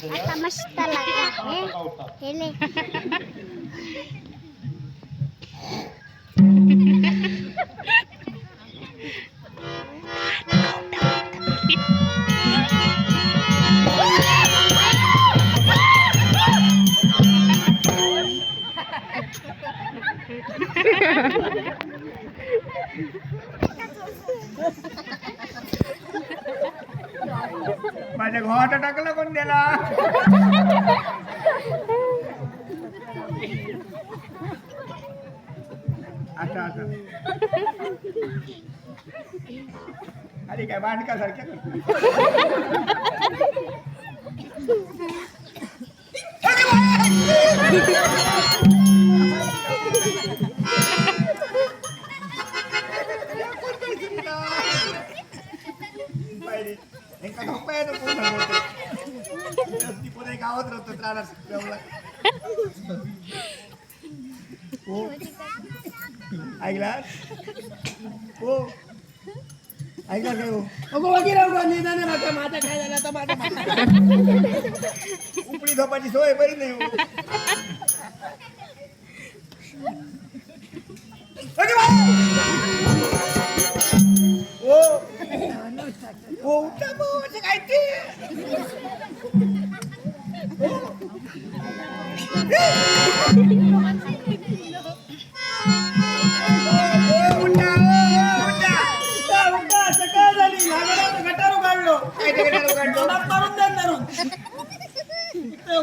आता मस्त लागा हे हे ले माझ्या भावाचा टाकला कोण त्याला? आता आता. अरे काय बांधका सारख्या एका धोका येतो कोण सांगतो ती पुढे गावात राहतो त्रास गावला. हो. ऐकलास हो. ऐकला काय हो? अगो वगैरे अगो निदान नका माझा काय झाला तर माझा उपडी झोपाची सोय बरी नाही हो. ओ ओ भाऊ, म्हणजे काय ते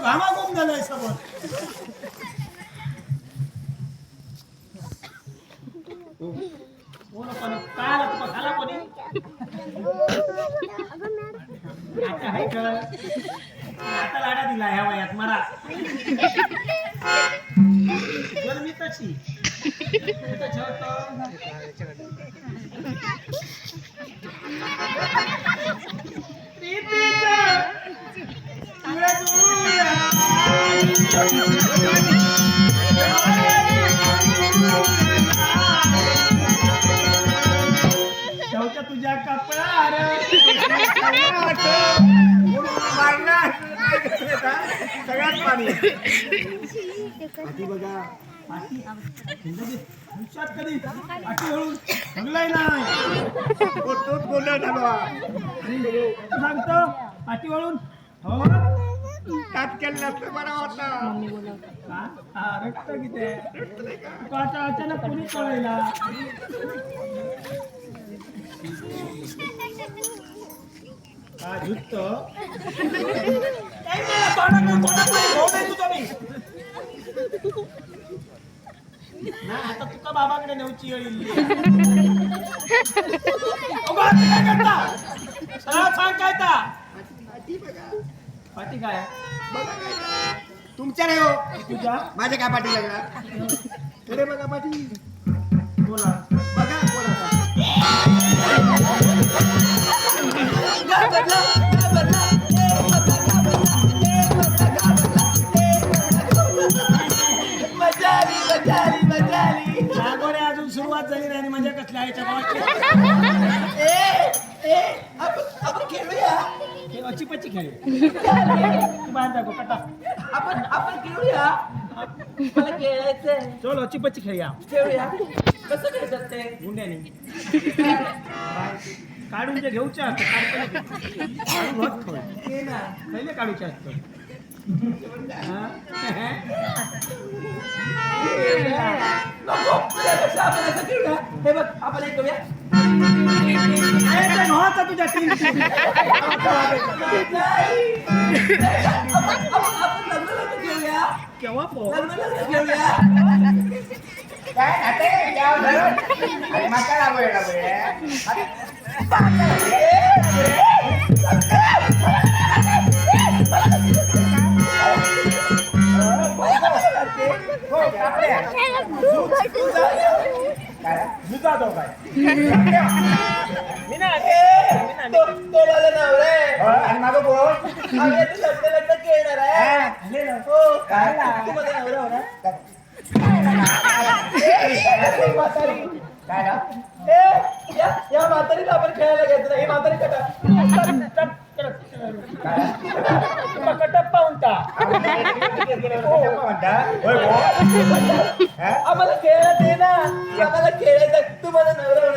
घामा गुम झालाय समोर बोला कोणी काय आला खाला कोणी? आता लाडा दिला ह्या वयात मला मी तशी. पाणी. आधी बघा. पाठी आयुष्यात कधी? पाठी हळून. चांगलाय नाही हो, झालो हा. सांगतो पाठी वळून हो. तात्काळ नसतं बरा होता का? रक्त किती आता अचानक कोणी कळायला? आता तुका बाबाकडे नेऊची येईल अगो, आता काय करता सरळ सांग काय ता पाठी. तुमच्या रे हो. तुझ्या? माझ्या काय पाठी लागला थोडे बघा पाठी. बोला. बघा झाली नाही मजा कसल्या याच्या गावाची हे अची पच्ची खेळ. तू बाहेर दाखव कटा आपण आपण खेळूया. मला खेळायचंय. चल अची पच्ची खेळूया खेळूया. कसं खेळतात ते? गुंड्याने. काढून जे घेऊचे असतं काढून होत थोडं. ते ना. पहिले काढूचे असतं हा? नको तुझ्यापेक्षा आपण असं खेळूया हे बघ आपण एक करूया अरे, त्या भावाचा तुझ्या टीम नाही. आपण आपण- आपण लग्न लग्न खेळूया केव्हा पो लग्न लग्न खेळूया काय काय मी ना आणि माझं कोण आम्ही आता लग्न लग्न खेळणार आहे हो काय तू नवरा होणार काय ना ए, या या म्हातारीला आपण खेळायला घ्यायचं नाही. ही म्हातारी कटा म्हणता होय भाऊ. हा? आम्हाला खेळायला दे ना आम्हाला खेळायचं तू माझा नवरा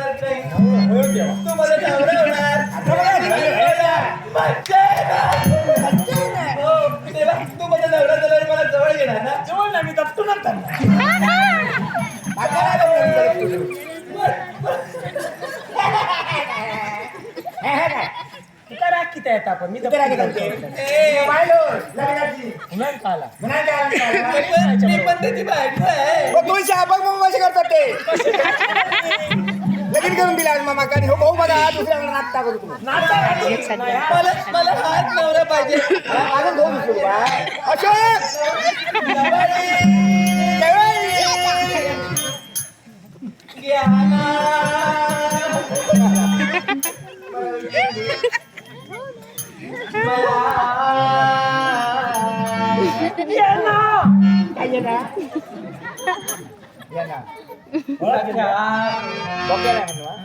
आहे आम्हाला. मी मी पण त्याची बायको आहे. हो, तुम्ही शाबाग मग कसे करतात ते. लगीन करून दिला आज मामा हो भाऊ बघा दुसऱ्याकडे नाश्ता करू तुम्ही. मला मला हात नवरा पाहिजे. अजून भाऊ दुसरू अशोक मला- ये ना घ्या. बघायला म्हणू हा.